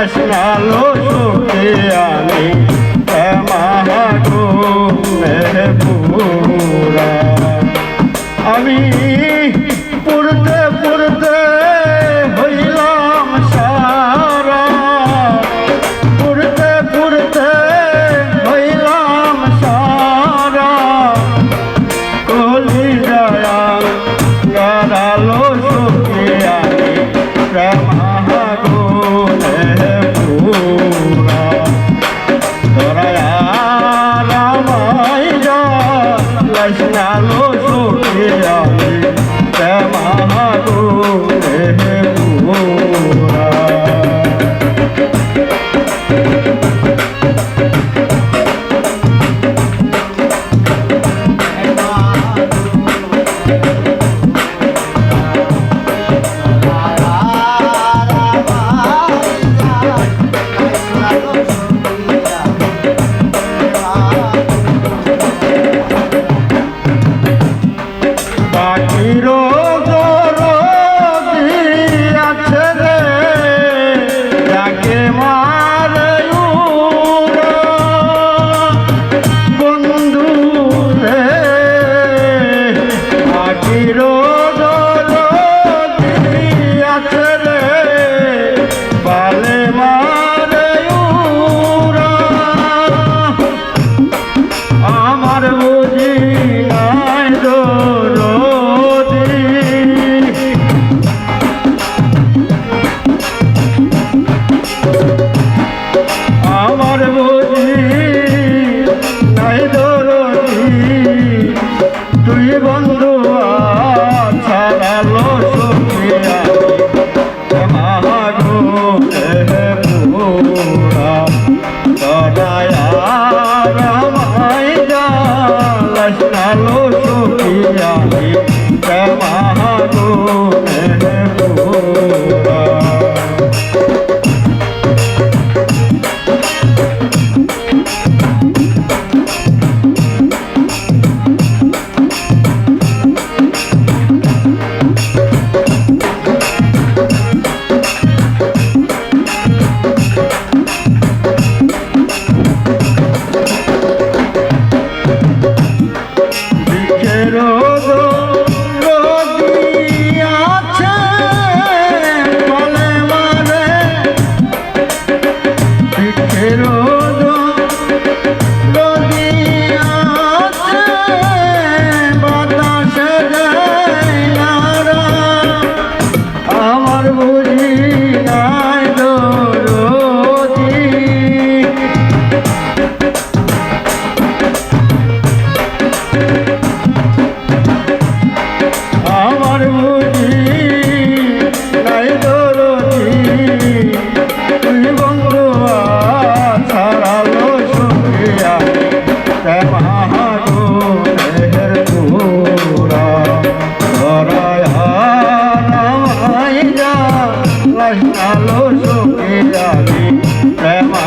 লসনালো সুখে আমি মাহাগো পুরা। আমি আমার বুঝি ভালো সুখে আমি প্রেমা